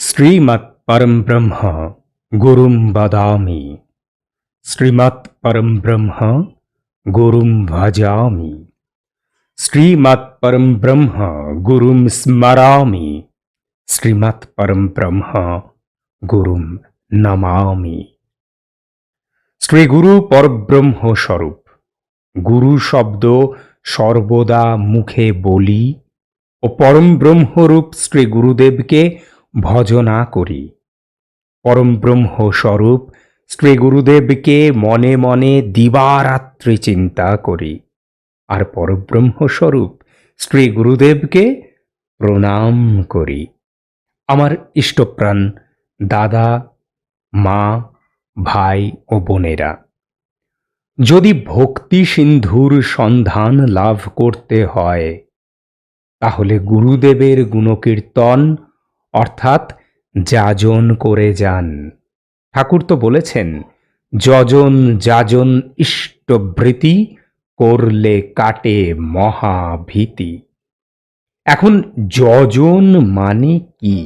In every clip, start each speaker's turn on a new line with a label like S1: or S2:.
S1: শ্রীমৎ পরম ব্রহ্ম গুরুম বদামি শ্রীমৎ পরম ব্রহ্ম গুরুম ভজামি শ্রীমৎ পরম ব্রহ্ম গুরুম স্মরামি শ্রীমৎ পরম ব্রহ্ম গুরুম নমামি শ্রী গুরু পরব্রহ্ম স্বরূপ গুরু শব্দ সর্বদা মুখে বলি ও পরম ব্রহ্মরূপ শ্রী গুরুদেবকে ভজনা করি। পরম ব্রহ্ম স্বরূপ শ্রী গুরুদেবকে মনে মনে দিবারাত্রি চিন্তা করি। আর পরব্রহ্ম স্বরূপ শ্রী গুরুদেবকে প্রণাম করি। আমার ইষ্টপ্রাণ দাদা, মা, ভাই ও বোনেরা, যদি ভক্তি সিন্ধুর সন্ধান লাভ করতে হয়, তাহলে গুরুদেবের গুণকীর্তন অর্থাৎ যাজন করে যান। ঠাকুর তো বলেছেন, যজন যাজন ইষ্টবৃতি করলে কাটে মহাভীতি। এখন যজন মানে কি?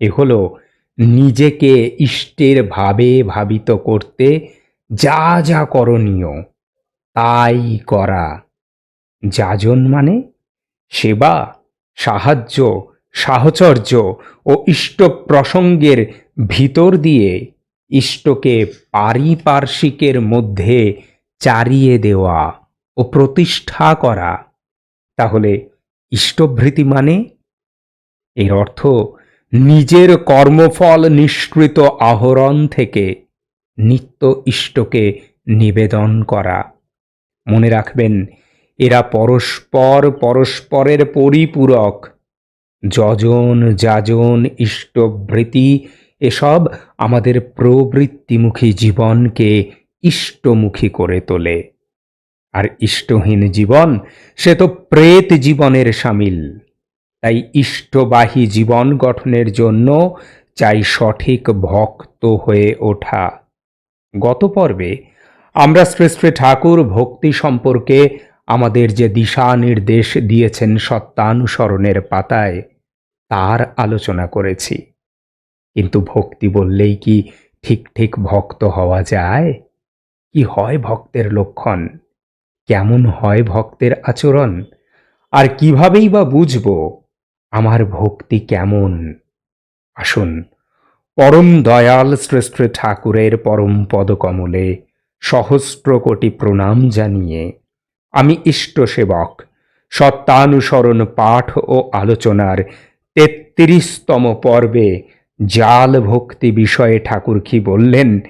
S1: এ হলো নিজেকে ইষ্টের ভাবে ভাবিত করতে যা যা করণীয়, তাই করা। যাজন মানে সেবা, সাহায্য সাহচর্য ও ইষ্ট প্রসঙ্গের ভিতর দিয়ে ইষ্টকে পারিপার্শ্বিকের মধ্যে চারিয়ে দেওয়া ও প্রতিষ্ঠা করা। তাহলে ইষ্টভৃতি মানে? এর অর্থ নিজের কর্মফল নিষ্কৃত আহরণ থেকে নিত্য ইষ্টকে নিবেদন করা। মনে রাখবেন, এরা পরস্পর পরস্পরের পরিপূরক যজন, যাজন, ইষ্টভৃতি, এসব আমাদের প্রবৃত্তিমুখী জীবনকে ইষ্টমুখী করে তোলে। আর ইষ্টহীন জীবন, সে তো প্রেত জীবনের সামিল। তাই ইষ্টবাহী জীবন গঠনের জন্য চাই সঠিক ভক্ত হয়ে ওঠা। গত পর্বে আমরা শ্রেষ্ঠ ঠাকুর ভক্তি সম্পর্কে আমাদের যে দিশা নির্দেশ দিয়েছেন সত্যানুসরণের পাতায় তার আলোচনা করেছি। কিন্তু ভক্তি বললেই কি ঠিক ঠিক ভক্ত হওয়া যায়? কি হয় ভক্তের লক্ষণ? কেমন হয় ভক্তের আচরণ? আর কিভাবেই বা বুঝব? আমার ভক্তি কেমন? আসুন, পরম দয়াল শ্রেষ্ঠ ঠাকুরের পরম পদকমলে সহস্র কোটি প্রণাম জানিয়ে আমি ইষ্ট সেবক সত্যানুসরণ পাঠ ও আলোচনার তেত্রিশতম পর্বে জাল ভক্তি বিষয়ে ঠাকুর কি বললেন,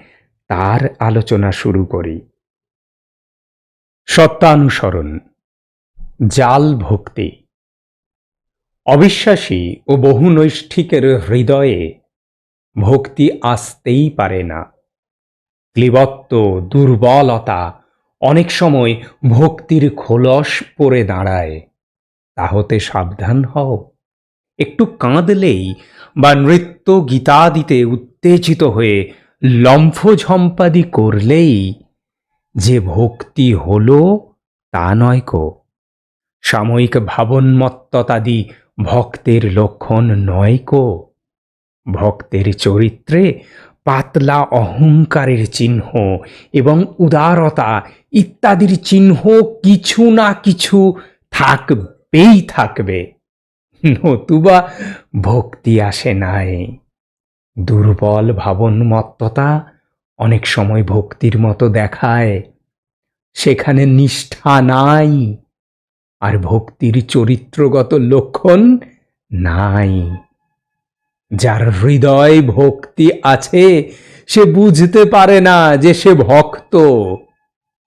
S1: তার আলোচনা শুরু করি। সত্যানুসরণ, জাল ভক্তি। অবিশ্বাসী ও বহুনৈষ্ঠিকের হৃদয়ে ভক্তি আসতেই পারে না। ক্লিবত্ব দুর্বলতা অনেক সময় ভক্তির খোলস পড়ে দাঁড়ায়। তা হতে সাবধান হও। একটু কাঁদলেই বা নৃত্য গীতাদিতে উত্তেজিত হয়ে লম্ফঝম্পাদি করলেই যে ভক্তি হলো তা নয় কো। সাময়িক ভাবন্মত্ততাদি ভক্তের লক্ষণ নয় কো। ভক্তের চরিত্রে পাতলা অহংকারের চিহ্ন এবং উদারতা ইত্যাদির চিহ্ন কিছু না কিছু থাকবেই থাকবে। নতুবা ভক্তি আসে নাই। দুর্বল ভাবনমত্ততা অনেক সময় ভক্তির মতো দেখায়। সেখানে নিষ্ঠা নাই, আর ভক্তির চরিত্রগত লক্ষণ নাই। যার হৃদয় ভক্তি আছে, সে বুঝতে পারে না যে সে ভক্ত।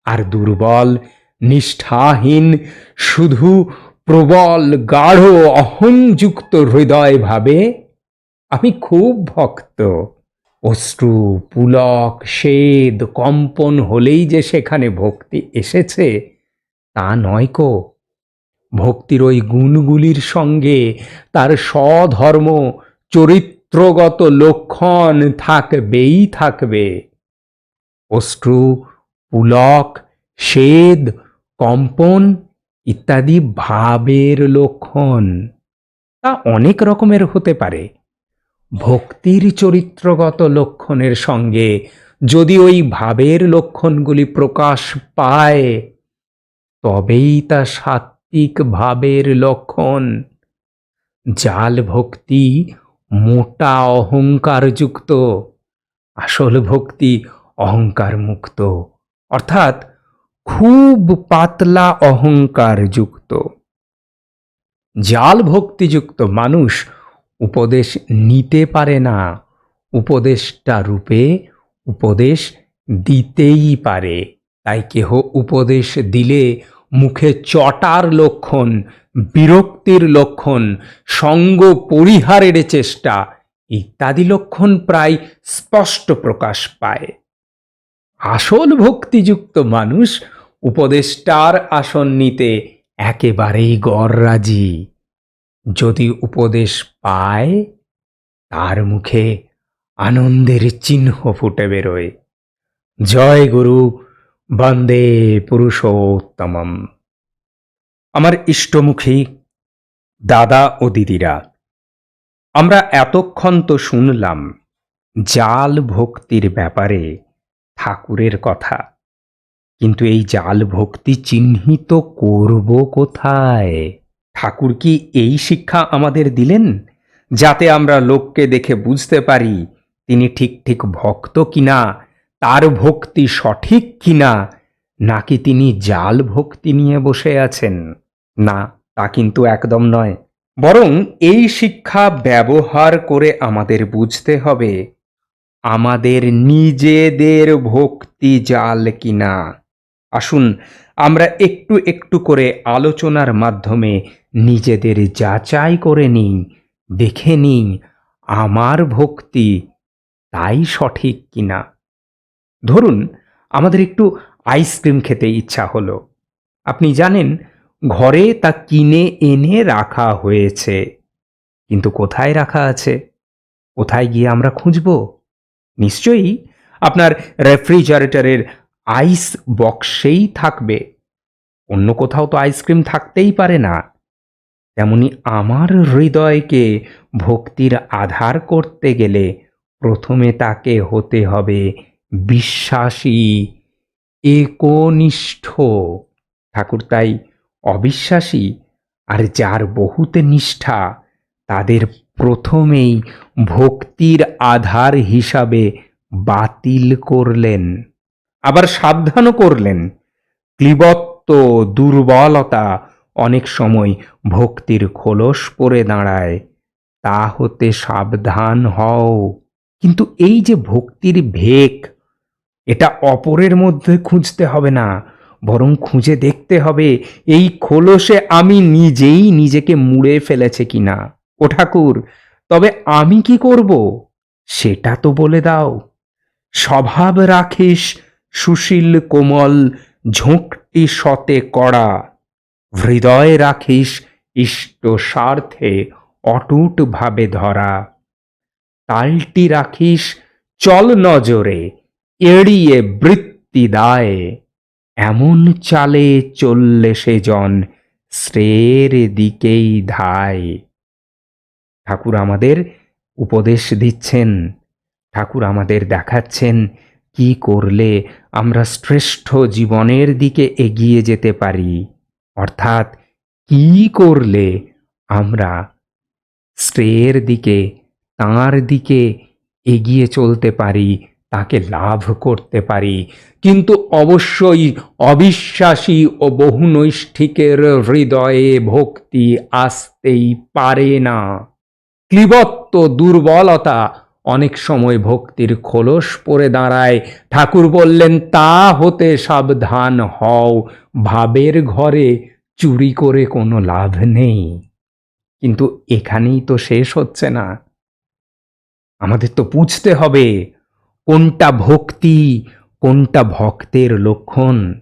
S1: আর দুর্বল, নিষ্ঠাহীন, শুধু প্রবল, গাঢ়, অহংযুক্ত হৃদয় ভাবে আমি খুব ভক্ত। অশ্রু, পুলক সেদ কম্পন হলেই যে সেখানে ভক্তি এসেছে, তা নয় কো। ভক্তির ওই গুণগুলির সঙ্গে তার স্বধর্ম, চরিত্রগত লক্ষণ থাকবেই থাকবে। অশ্রু, পুলক সেদ কম্পন ইত্যাদি ভাবের লক্ষণ তা অনেক রকমের হতে পারে। ভক্তির চরিত্রগত লক্ষণের সঙ্গে যদি ওই ভাবের লক্ষণগুলি প্রকাশ পায়, তবেই তা সাত্বিক ভাবের লক্ষণ। জাল ভক্তি মোটা অহংকারযুক্ত, আসল ভক্তি অহংকার মুক্ত অর্থাৎ খুব পাতলা অহংকার যুক্ত জাল ভক্তিযুক্ত মানুষ উপদেশ নিতে পারে না, উপদেশটা রূপে উপদেশ দিতেই পারে। তাই কেহ উপদেশ দিলে মুখে চটার লক্ষণ, বিরক্তির লক্ষণ, সঙ্গ পরিহারের চেষ্টা ইত্যাদি লক্ষণ প্রায় স্পষ্ট প্রকাশ পায়। আসল ভক্তিযুক্ত মানুষ উপদেষ্টার আসন নিতে একেবারেই গররাজি যদি উপদেশ পায়, তার মুখে আনন্দের চিহ্ন ফুটে বেরোয়। জয় গুরু, বন্দে পুরুষোত্তমম। আমার ইষ্টমুখী দাদা ও দিদিরা, আমরা এতক্ষণ তো শুনলাম জাল ভক্তির ব্যাপারে ঠাকুরের কথা। কিন্তু এই জাল ভক্তি চিহ্নিত করব কোথায়? ঠাকুর কি এই শিক্ষা আমাদের দিলেন? যাতে আমরা লোককে দেখে বুঝতে পারি তিনি ঠিক ঠিক ভক্ত কিনা, তার ভক্তি সঠিক কিনা, নাকি তিনি জাল ভক্তি নিয়ে বসে আছেন? না, তা কিন্তু একদম নয়। বরং এই শিক্ষা ব্যবহার করে আমাদের বুঝতে হবে, আমাদের নিজেদের ভক্তি জাল কিনা। আসুন, আমরা একটু একটু করে আলোচনার মাধ্যমে নিজেদের যাচাই করে নিই, দেখে নিই, আমার ভক্তি তাই সঠিক কিনা। ধরুন, আমাদের একটু আইসক্রিম খেতে ইচ্ছা হলো। আপনি জানেন, ঘরে তা কিনে এনে রাখা হয়েছে। কিন্তু কোথায় রাখা আছে? কোথায় গিয়ে আমরা খুঁজব? নিশ্চয়ই আপনার রেফ্রিজারেটরের আইস বক্সেই থাকবে। অন্য কোথাও তো আইসক্রিম থাকতেই পারে না। তেমনি আমার হৃদয়কে ভক্তির আধার করতে গেলে প্রথমে তাকে হতে হবে বিশ্বাসী, একনিষ্ঠ। ঠাকুর তাই অবিশ্বাসী আর যার বহুতে নিষ্ঠা, তাদের প্রথমেই ভক্তির আধার হিসাবে বাতিল করলেন। আবার সাবধানও করলেন। ক্লিবত্ব, দুর্বলতা অনেক সময় ভক্তির খোলস পড়ে দাঁড়ায়। তা হতে সাবধান হও। কিন্তু এই যে ভক্তির ভেক, এটা অপরের মধ্যে খুঁজতে হবে না, বরং খুঁজে দেখতে হবে এই খোলসে আমি নিজেই নিজেকে মুড়ে ফেলেছে কিনা। ও ঠাকুর, তবে আমি কি করব? সেটা তো বলে দাও। স্বভাব রাখিস সুশীল কোমল, ঝোঁকটি সতে কড়া। হৃদয় রাখিস ইষ্ট স্বার্থে অটুট ভাবে ধরা। তালটি রাখিস চল নজরে, এড়িয়ে বৃত্তি দায়। এমন চালে চললে সেজন শ্রেয়ের দিকেই ধায়। ঠাকুর আমাদের উপদেশ দিচ্ছেন, ঠাকুর আমাদের দেখাচ্ছেন কি করলে আমরা শ্রেষ্ঠ জীবনের দিকে এগিয়ে যেতে পারি? অর্থাৎ কি করলে আমরা শ্রেয়ের দিকে, তাঁর দিকে এগিয়ে চলতে পারি, তাকে লাভ করতে পারি? কিন্তু অবশ্যই অবিশ্বাসী ও বহুনৈষ্ঠিকের হৃদয়ে ভক্তি আসতেই পারে না। ক্লিবত্ব দুর্বলতা অনেক সময় ভক্তির খোলস পরে দাঁড়ায়। ঠাকুর বললেন, তা হতে সাবধান হও, ভাবের ঘরে চুরি করে কোনো লাভ নেই। কিন্তু এখানেই তো শেষ হচ্ছে না। আমাদের তো বুঝতে হবে। কোনটা ভক্তি, কোনটা ভক্তের লক্ষণ?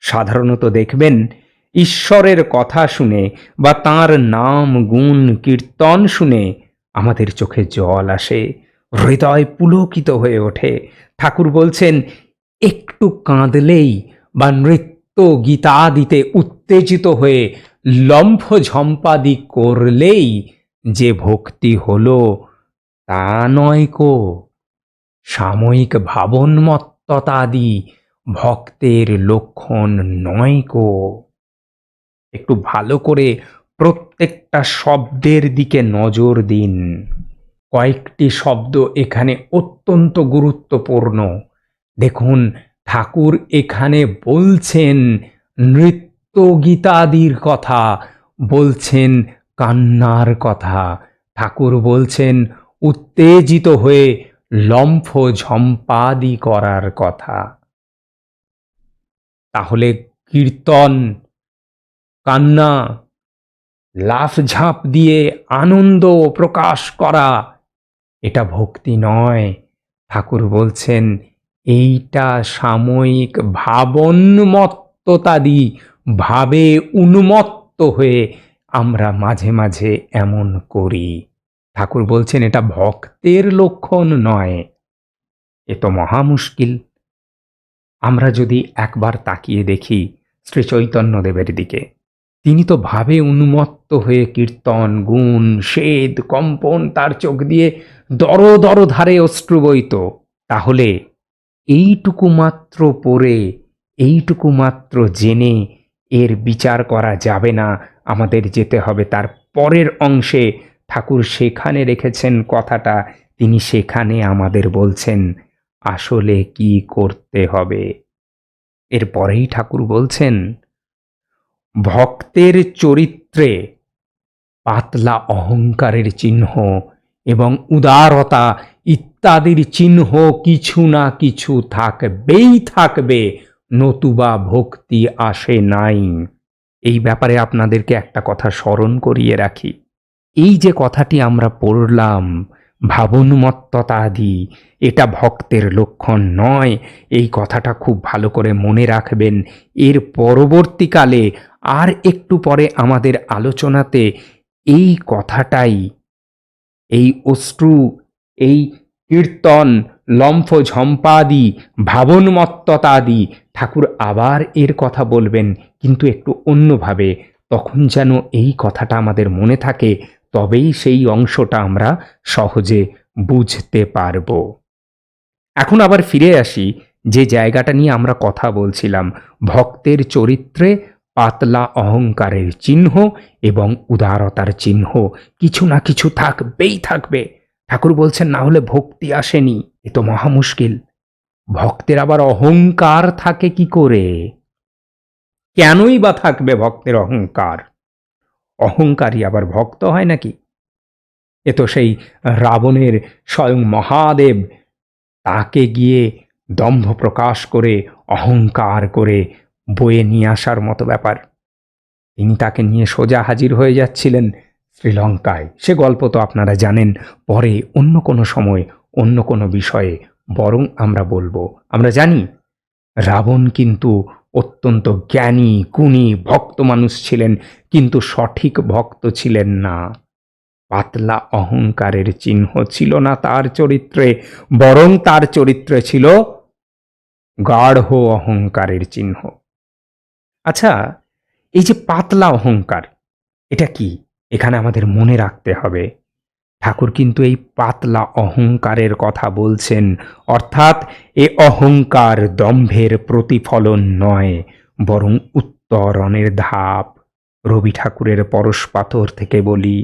S1: সাধারণত দেখবেন, ঈশ্বরের কথা শুনে বা তার নাম, গুণ, কীর্তন শুনে আমাদের চোখে জল আসে, হৃদয় পুলকিত হয়ে ওঠে। ঠাকুর বলছেন, একটু কাঁদলেই বা নৃত্য গীতাদিতে উত্তেজিত হয়ে লম্ফ ঝম্পাদি করলেই যে ভক্তি হলো, তা নয় কো। সাময়িক ভাবনমত্ততাদি ভক্তের লক্ষণ নয় কো। একটু ভালো করে প্রত্যেকটা শব্দের দিকে নজর দিন। কয়েকটি শব্দ এখানে অত্যন্ত গুরুত্বপূর্ণ। দেখুন, ঠাকুর এখানে বলছেন নৃত্য গীতাদির কথা, বলছেন কান্নার কথা। ঠাকুর বলছেন, উত্তেজিত হয়ে লম্ফ ঝম্পাদি করার কথা। তাহলে কীর্তন, কান্না লাফ ঝাঁপ দিয়ে আনন্দ প্রকাশ করা, এটা ভক্তি নয়। ঠাকুর বলছেন, এইটা সাময়িক ভাবন্মত্ততাদি ভাবে উন্মত্ত হয়ে আমরা মাঝে মাঝে এমন করি। ঠাকুর বলছেন, এটা ভক্তের লক্ষণ নয়। এ তো মহা মুশকিল। আমরা যদি একবার তাকিয়ে দেখি শ্রী চৈতন্যদেবের দিকে তিনি তো ভাবে উন্মত্ত হয়ে কীর্তন, গুণ সেদ কম্পন তার চোখ দিয়ে দর দর ধারে অশ্রু বইত তাহলে এইটুকু মাত্র পড়ে, এইটুকু মাত্র জেনে এর বিচার করা যাবে না। আমাদের যেতে হবে তার পরের অংশে। ঠাকুর সেখানে রেখেছেন কথাটা, তিনি সেখানে আমাদের বলছেন, আসলে কি করতে হবে? এরপরেই ঠাকুর বলছেন ভক্তের চরিত্রে পাতলা অহংকারের চিহ্ন এবং উদারতা ইত্যাদির চিহ্ন কিছু না কিছু থাকবেই থাকবে, নতুবা ভক্তি আসে নাই। এই ব্যাপারে আপনাদেরকে একটা কথা স্মরণ করিয়ে রাখি। এই যে কথাটি আমরা পড়লাম ভাবনমত্ততাদি, এটা ভক্তের লক্ষণ নয়। এই কথাটা খুব ভালো করে মনে রাখবেন। এর পরবর্তীকালে আর একটু পরে আমাদের আলোচনাতে এই কথাটাই, এই অশ্রু, এই কীর্তন লম্ফ ঝম্পাদি ভাবনমত্ততাদি, ঠাকুর আবার এর কথা বলবেন, কিন্তু একটু অন্যভাবে। তখন যেন এই কথাটা আমাদের মনে থাকে তবেই সেই অংশটা আমরা সহজে বুঝতে পারব। এখন আবার ফিরে আসি, যে জায়গাটা নিয়ে আমরা কথা বলছিলাম, ভক্তের চরিত্রে পাতলা অহংকারের চিহ্ন এবং উদারতার চিহ্ন কিছু না কিছু থাকবেই থাকবে। ঠাকুর বলছেন, না হলে ভক্তি আসেনি, এ তো মহা মুশকিল। ভক্তের আবার অহংকার থাকে কি করে? কেনই বা থাকবে ভক্তের অহংকার? অহংকারী আবার ভক্ত হয় নাকি? এ তো সেই রাবণের স্বয়ং মহাদেব। তাকে গিয়ে দম্ভ প্রকাশ করে, অহংকার করে বয়ে নিয়ে আসার মতো ব্যাপার। তিনি তাকে নিয়ে সোজা হাজির হয়ে যাচ্ছিলেন শ্রীলঙ্কায়। সে গল্প তো আপনারা জানেন, পরে অন্য কোনো সময়, অন্য কোনো বিষয়ে বরং আমরা বলব। আমরা জানি, রাবণ কিন্তু অত্যন্ত জ্ঞানী, গুণী, ভক্ত মানুষ ছিলেন, কিন্তু সঠিক ভক্ত ছিলেন না। পাতলা অহংকারের চিহ্ন ছিল না তার চরিত্রে, বরং তার চরিত্রে ছিল গাঢ় অহংকারের চিহ্ন। আচ্ছা এই যে পাতলা অহংকার, এটা কি? এখানে আমাদের মনে রাখতে হবে। ঠাকুর কিন্তু এই পাতলা অহংকারের কথা বলছেন। অর্থাৎ এ অহংকার দম্ভের প্রতিফলন নয়, বরং উত্তরণের ধাপ। রবি ঠাকুরের পরশ পাথর থেকে বলি,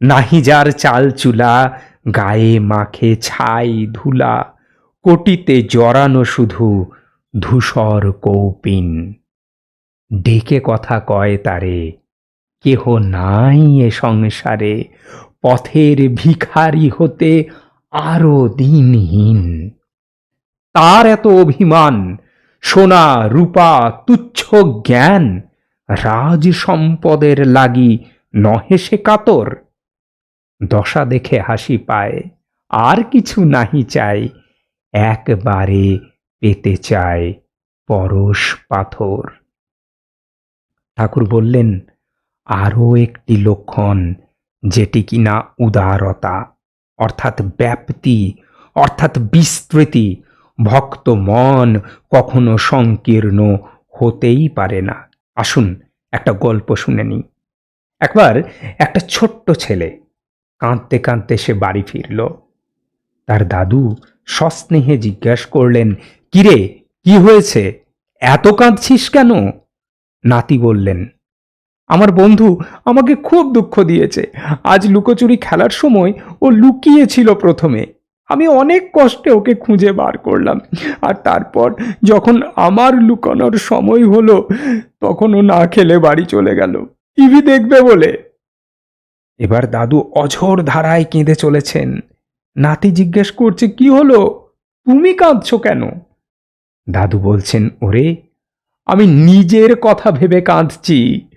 S1: নাহি যার চাল চুলা, গায়ে মাখে ছাই ধুলা, কোটিতে জড়ানো শুধু ধূসর কৌপিন। ডেকে কথা কয় তারে, কেহ নাই এ সংসারে পথের ভিখারি হতে আরও দিনহীন। তার এত অভিমান, সোনা, রূপা, তুচ্ছ জ্ঞান, রাজ সম্পদের লাগি নহে সে কাতর। দশা দেখে হাসি পায়, আর কিছু নাহি চাই একবারে পেতে চায় পরশ পাথর। ঠাকুর বললেন আরও একটি লক্ষণ যেটি কিনা উদারতা, অর্থাৎ ব্যাপ্তি, অর্থাৎ বিস্তৃতি। ভক্ত মন কখনো সংকীর্ণ হতেই পারে না। আসুন একটা গল্প শুনে নিই। একবার একটা ছোট্ট ছেলে কাঁদতে কাঁদতে সে বাড়ি ফিরল। তার দাদু সস্নেহে জিজ্ঞাস করলেন, কিরে, কি হয়েছে? এত কাঁদছিস কেন? নাতি বললেন আমার বন্ধু আমাকে খুব দুঃখ দিয়েছে। আজ লুকোচুরি খেলার সময় ও লুকিয়েছিল প্রথমে। আমি অনেক কষ্টে ওকে খুঁজে বার করলাম। আর তারপর যখন আমার লুকানোর সময় হলো, তখন ও না খেলে বাড়ি চলে গেল। টিভি দেখবে বলে। এবার দাদু অঝোর ধারায় কেঁদে চলেছেন। নাতি জিজ্ঞেস করছে, কি হলো? তুমি কাঁদছো কেন? দাদু বলছেন, ওরে, আমি নিজের কথা ভেবে কাঁদছি।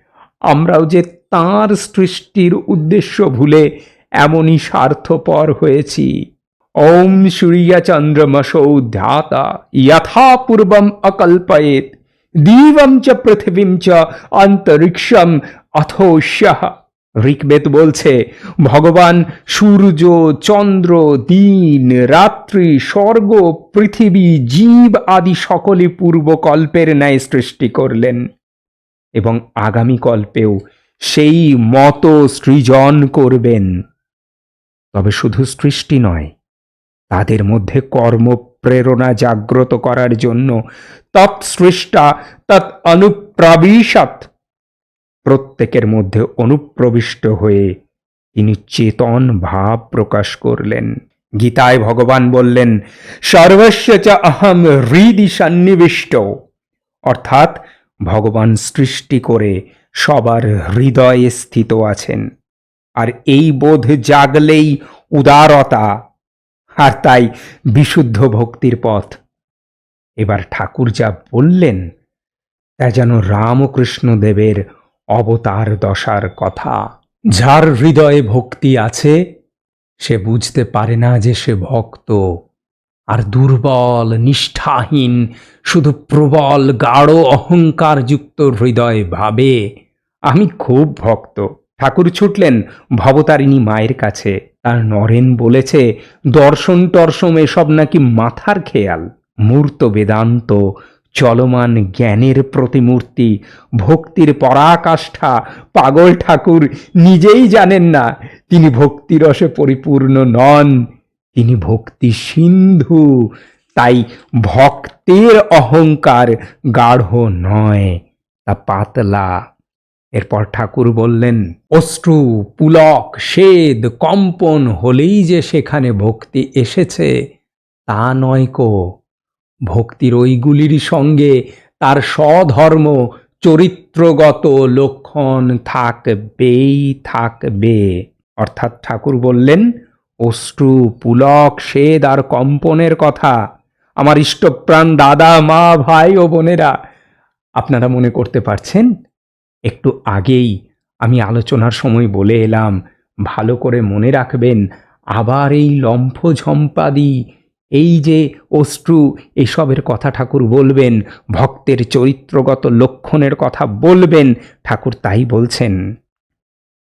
S1: আমরাও যে তাঁর সৃষ্টির উদ্দেশ্য ভুলে এমনই স্বার্থপর হয়েছি। ওম সূর্যচন্দ্রমসৌ ধ্যাতা যথা পূর্বম অকল্পয়েত দিবম চ পৃথিবীম চ অন্তরিক্ষম অথোষ্যঃ ঋগ্বেদ বলছে, ভগবান সূর্য, চন্দ্র, দিন, রাত্রি, স্বর্গ, পৃথিবী, জীব আদি সকলে পূর্বকল্পের ন্যায় সৃষ্টি করলেন। এবং আগামী কল্পেও সেই মতো সৃজন করবেন। তবে শুধু সৃষ্টি নয়, তাদের মধ্যে কর্ম প্রেরণা জাগ্রত করার জন্য তৎসৃষ্টা তৎ অনুপ্রবিশত প্রত্যেকের মধ্যে অনুপ্রবিষ্ট হয়ে তিনি চেতন ভাব প্রকাশ করলেন। গীতায় ভগবান বললেন সর্বস্ব চ অহম হৃদি সন্নিবিষ্ট। অর্থাৎ ভগবান সৃষ্টি করে সবার হৃদয়ে স্থিত আছেন। আর এই বোধ জাগলেই উদারতা, আর তাই বিশুদ্ধ ভক্তির পথ। এবার ঠাকুর যা বললেন, তা যেন রামকৃষ্ণ দেবের অবতার দশার কথা। যার হৃদয়ে ভক্তি আছে, সে বুঝতে পারে না যে সে ভক্ত। আর দুর্বল, নিষ্ঠাহীন, শুধু প্রবল, গাঢ়, অহংকারযুক্ত হৃদয় ভাবে আমি খুব ভক্ত। ঠাকুর ছুটলেন ভবতারিণী মায়ের কাছে। তার নরেন বলেছে, দর্শন টর্শন এসব নাকি মাথার খেয়াল। মূর্ত বেদান্ত, চলমান জ্ঞানের প্রতিমূর্তি, ভক্তির পরাকাষ্ঠা, পাগল ঠাকুর নিজেই জানেন না। তিনি ভক্তিরসে পরিপূর্ণ নন। তিনি ভক্তি সিন্ধু, তাই ভক্তের অহংকার গাঢ় নয়। তা পাতলা। এরপর ঠাকুর বললেন, অশ্রু, পুলক সেদ কম্পন হলেই যে সেখানে ভক্তি এসেছে, তা নয় কো। ভক্তির ওইগুলির সঙ্গে তার স্বধর্ম চরিত্রগত লক্ষণ থাকবেই থাকবে। অর্থাৎ ঠাকুর বললেন অশ্রু, পুলক সেদ আর কম্পনের কথা। আমার ইষ্টপ্রাণ দাদা, মা, ভাই ও বোনেরা, আপনারা মনে করতে পারছেন? একটু আগেই আমি আলোচনার সময় বলে এলাম, ভালো করে মনে রাখবেন, আবার এই লম্ফ ঝম্পাদি এই যে অশ্রু, এসবের কথা ঠাকুর বলবেন, ভক্তের চরিত্রগত লক্ষণের কথা বলবেন, ঠাকুর তাই বলছেন।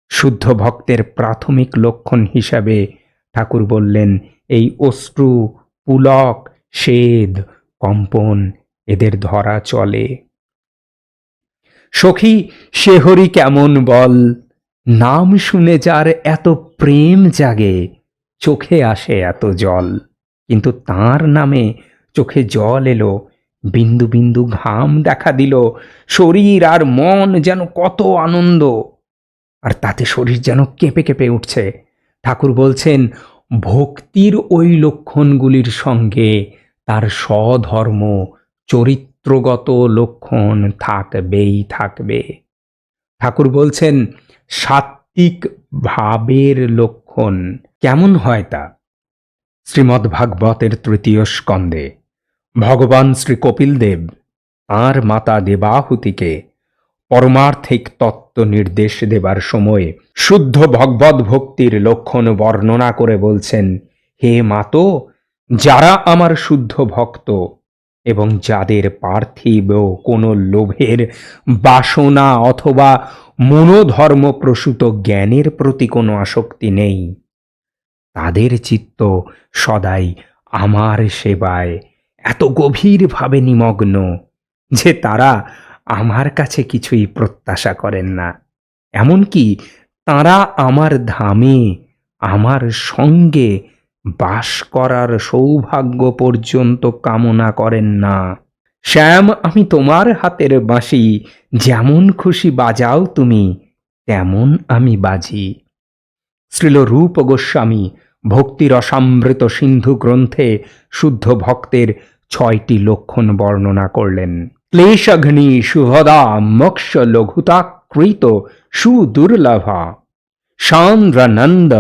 S1: শুদ্ধ ভক্তের প্রাথমিক লক্ষণ হিসাবে ঠাকুর বললেন, এই অশ্রু, পুলক সেদ কম্পন, এদের ধরা চলে। সখী শেহরি কেমন বল? নাম শুনে যার এত প্রেম জাগে, চোখে আসে এত জল। কিন্তু তার নামে চোখে জল এলো, বিন্দু বিন্দু ঘাম দেখা দিল, শরীর আর মন যেন কত আনন্দ। আর তাতে শরীর যেন কেঁপে কেঁপে উঠছে। ঠাকুর বলছেন, ভক্তির ওই লক্ষণগুলির সঙ্গে তার স্বধর্ম, চরিত্রগত লক্ষণ থাকবেই থাকবে। ঠাকুর বলছেন সাত্বিক ভাবের লক্ষণ কেমন হয় তা? শ্রীমদ্ ভাগবতের তৃতীয় স্কন্ধে, ভগবান শ্রী কপিলদেব, তাঁর মাতা দেবাহুতিকে পরমার্থিক তত্ত্ব নির্দেশ দেবার সময়ে শুদ্ধ ভগবত ভক্তির লক্ষণ বর্ণনা করে বলছেন, হে মাতো, যারা আমার শুদ্ধ ভক্ত এবং যাদের পার্থিব কোনো লোভের বাসনা অথবা মনোধর্মপ্রসূত জ্ঞানের প্রতি কোনো আসক্তি নেই, তাদের চিত্ত সদাই আমার সেবায় এত গভীরভাবে নিমগ্ন যে তারা আমার কাছে কিছুই প্রত্যাশা করেন না। এমনকি তারা আমার ধামে, আমার সঙ্গে বাস করার সৌভাগ্য পর্যন্ত কামনা করেন না। শ্যাম, আমি তোমার হাতের বাঁশি, যেমন খুশি বাজাও তুমি, তেমন আমি বাজি। শ্রীল রূপ গোস্বামী, ভক্তির অসামৃত সিন্ধু গ্রন্থে শুদ্ধ ভক্তের ছয়টি লক্ষণ বর্ণনা করলেন। ক্লেশঘ্নি শুভদা মোক্ষ লঘুতাকৃত সুদুর্লভা সান্দ্রানন্দ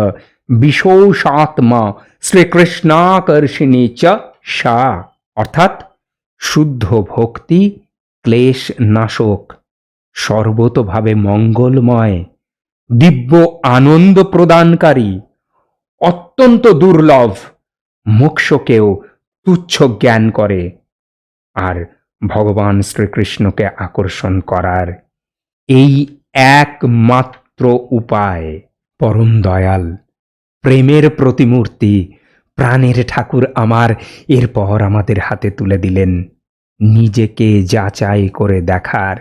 S1: বিশোষাত্মা শ্রীকৃষ্ণাকর্ষিণী চ সা অর্থাৎ শুদ্ধ ভক্তি ক্লেশ নাশক সর্বতভাবে মঙ্গলময় দিব্য আনন্দ প্রদানকারী অত্যন্ত দুর্লভ মোক্ষকেও তুচ্ছ জ্ঞান করে। আর ভগবান শ্রীকৃষ্ণকে আকর্ষণ করার এই একমাত্র উপায়। পরম দয়াল, প্রেমের প্রতিমূর্তি, প্রাণের ঠাকুর আমার এরপর আমাদের হাতে তুলে দিলেন। নিজেকে যাচাই করে দেখার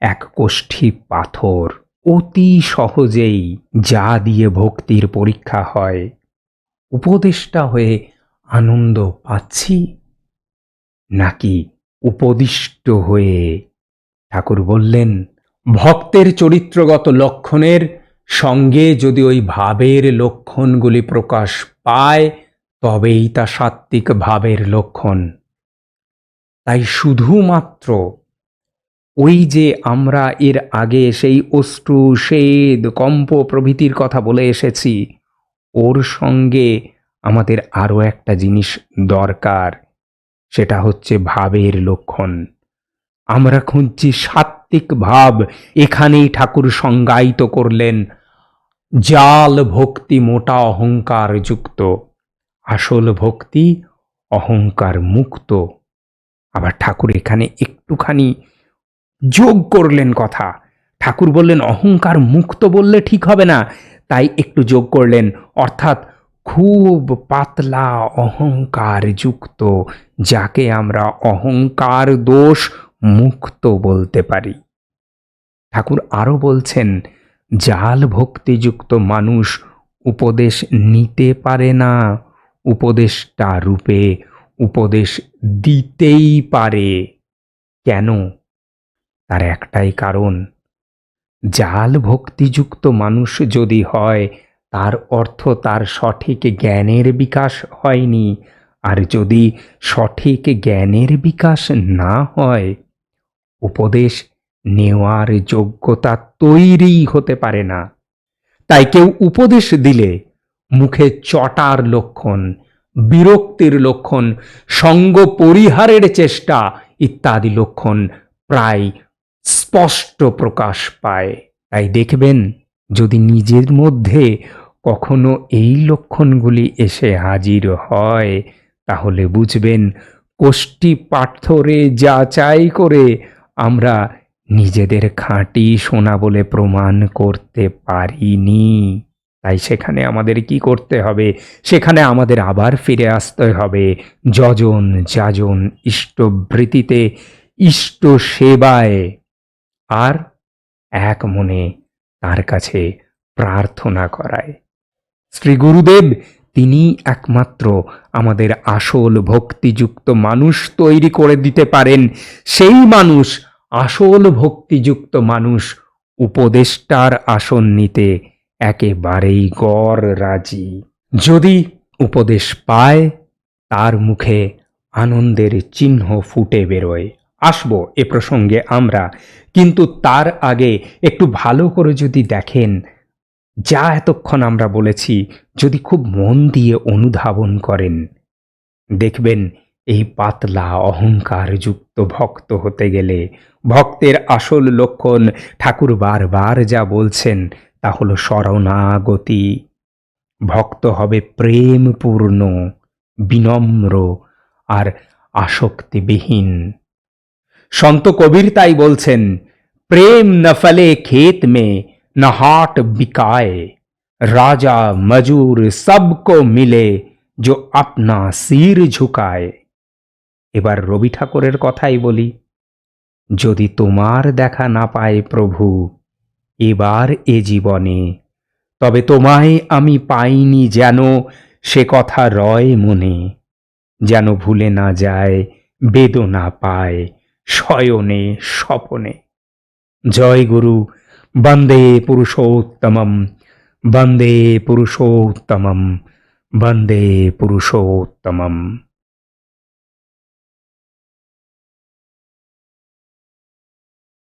S1: এক কোষ্ঠী পাথর। অতি সহজেই যা দিয়ে ভক্তির পরীক্ষা হয়, উপদেষ্টা হয়ে আনন্দ পাচ্ছি? নাকি উপদিষ্ট হয়ে ঠাকুর বললেন, ভক্তের চরিত্রগত লক্ষণের সঙ্গে যদি ওই ভাবের লক্ষণগুলি প্রকাশ পায়, তবেই তা সাত্ত্বিক ভাবের লক্ষণ। তাই শুধুমাত্র ওই যে আমরা এর আগে সেই অষ্টু শেদ কম্প প্রভৃতির কথা বলে এসেছি, ওর সঙ্গে আমাদের আরও একটা জিনিস দরকার। সেটা হচ্ছে ভাবের লক্ষণ। আমরা খুঁজছি সাত্ত্বিক ভাব, এখানেই ঠাকুর সংজ্ঞায়িত করলেন, জাল ভক্তি মোটা অহংকার যুক্ত, আসল ভক্তি অহংকার মুক্ত। আবার ঠাকুর এখানে একটুখানি যোগ করলেন কথা। ঠাকুর বললেন, অহংকার মুক্ত বললে ঠিক হবে না। তাই একটু যোগ করলেন। অর্থাৎ খুব পাতলা অহংকার যুক্ত, যাকে আমরা অহংকার দোষ মুক্ত বলতে পারি। ঠাকুর আরও বলছেন, জাল ভক্তিযুক্ত মানুষ উপদেশ নিতে পারে না, উপদেশটা রূপে উপদেশ দিতেই পারে। কেন? তার একটাই কারণ, জাল ভক্তিযুক্ত মানুষ যদি হয় তার অর্থ তার সঠিক জ্ঞানের বিকাশ হয়নি। আর যদি সঠিক জ্ঞানের বিকাশ না হয়, উপদেশ নেওয়ার যোগ্যতা তৈরি হতে পারে না। তাই কেউ উপদেশ দিলে মুখে চটার লক্ষণ, বিরক্তির লক্ষণ, সঙ্গ পরিহারের চেষ্টা ইত্যাদি লক্ষণ প্রায় স্পষ্ট প্রকাশ পায়। তাই দেখবেন যদি নিজের মধ্যে কখনো এই লক্ষণগুলি এসে হাজির হয়, তাহলে বুঝবেন কোষ্ঠী পাথরে যাচাই করে আমরা নিজেদের খাঁটি সোনা বলে প্রমাণ করতে পারিনি। তাই সেখানে আমাদের কি করতে হবে? সেখানে আমাদের আবার ফিরে আসতে হবে। যজন যাজন ইষ্টবৃত্তিতে ইষ্ট সেবায়। আর এক মনে তার কাছে প্রার্থনা করায়। শ্রী গুরুদেব, তিনি একমাত্র আমাদের আসল ভক্তিযুক্ত মানুষ তৈরি করে দিতে পারেন। সেই মানুষ, আসল ভক্তিযুক্ত মানুষ, উপদেষ্টার আসন নিতে একেবারেই গড় রাজি। যদি উপদেশ পায়, তার মুখে আনন্দের চিহ্ন ফুটে বেরোয়। আসব এ প্রসঙ্গে আমরা। কিন্তু তার আগে একটু ভালো করে যদি দেখেন, যা এতক্ষণ আমরা বলেছি, যদি খুব মন দিয়ে অনুধাবন করেন, দেখবেন এই পাতলা অহংকার যুক্ত ভক্ত হতে গেলে, ভক্তের আসল লক্ষণ ঠাকুর বারবার যা বলছেন, তা হলো শরণাগতি। ভক্ত হবে প্রেমপূর্ণ, বিনম্র আর আসক্তিবিহীন। সন্ত কবির তাই বলছেন, প্রেম না ফলে খেত মে, না হাট বিকায়। রাজা, মজুর সবক মিলে যো আপনা শির ঝুকায়। এবার রবি ঠাকুরের কথাই বলি, যদি তোমার দেখা না পায় প্রভু, এবার এ জীবনে, তবে তোমায় আমি পাইনি যেন সে কথা রয় মনে, যেন ভুলে না যায়, বেদনা পায়। শয়নে স্বপনে। জয় গুরু বন্দে পুরুষোত্তমম বন্দে পুরুষোত্তমম বন্দে পুরুষোত্তমম।